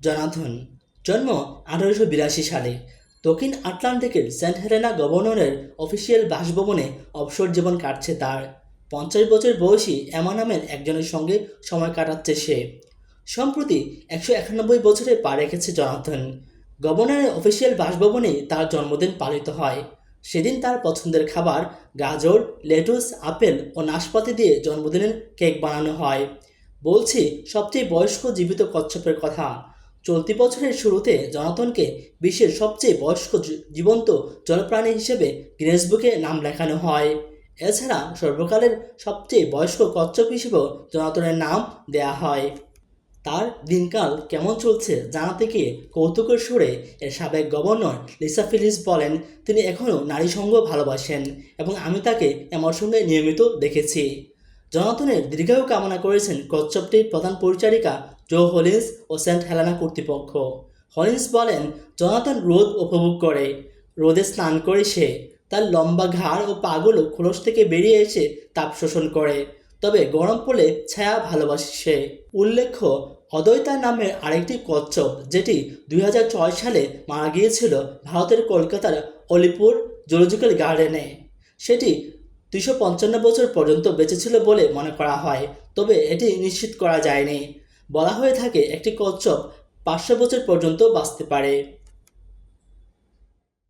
Jonathan জন্ম আঠারোশো বিরাশি সালে। দক্ষিণ আটলান্টিকের সেন্ট হেলেনা গভর্নরের অফিসিয়াল বাসভবনে অবসর জীবন কাটছে তার। পঞ্চাশ বছর বয়সী এমা নামের একজনের সঙ্গে সময় কাটাচ্ছে সে। সম্প্রতি একশো একানব্বই বছরে পা রেখেছে জনাথন গভর্নরের অফিসিয়াল বাসভবনেই তার জন্মদিন পালিত হয়। সেদিন তার পছন্দের খাবার গাজর, লেটুস, আপেল ও নাশপাতি দিয়ে জন্মদিনের কেক বানানো হয়। বলছি, সবচেয়ে বয়স্ক জীবিত কচ্ছপের কথা। চলতি বছরের শুরুতে জনাতনকে বিশ্বের সবচেয়ে বয়স্ক জীবন্ত জলপ্রাণী হিসেবে গিনেস বুকে নাম লেখানো হয়। এছাড়া সর্বকালের সবচেয়ে বয়স্ক কচ্ছপ হিসেবেও জনাতনের নাম দেয়া হয়। তার দিনকাল কেমন চলছে জানাতে গিয়ে কৌতুকের সুরে এর সাবেক গভর্নর লিসা ফিলিস বলেন, তিনি এখনও নারী সঙ্গ ভালোবাসেন এবং আমি তাকে আমার সঙ্গে নিয়মিত দেখেছি। জনাতনের দীর্ঘায়ু কামনা করেছেন কচ্ছপটির প্রধান পরিচারিকা জো হলিন্স ও সেন্ট হেলানা কর্তৃপক্ষ। হলিন্স বলেন জনাতন রোদ উপভোগ করে। রোদে স্নান করে সে তার লম্বা ঘাড় ও পাগুলো খোলস থেকে বেরিয়ে এসে তাপ শোষণ করে। তবে গরম পড়লে ছায়া ভালোবাসে সে। উল্লেখ্য, অদ্বৈতা নামের আরেকটি কচ্ছপ, যেটি দুই হাজার ছয় সালে মারা গিয়েছিল ভারতের কলকাতার অলিপুর জুলজিক্যাল গার্ডেনে। সেটি দুশো পঞ্চান্ন বছর পর্যন্ত বেঁচে ছিল বলে মনে করা হয়, তবে এটি নিশ্চিত করা যায়নি। বলা হয়ে থাকে, একটি কচ্ছপ পাঁচশো বছর পর্যন্ত বাঁচতে পারে।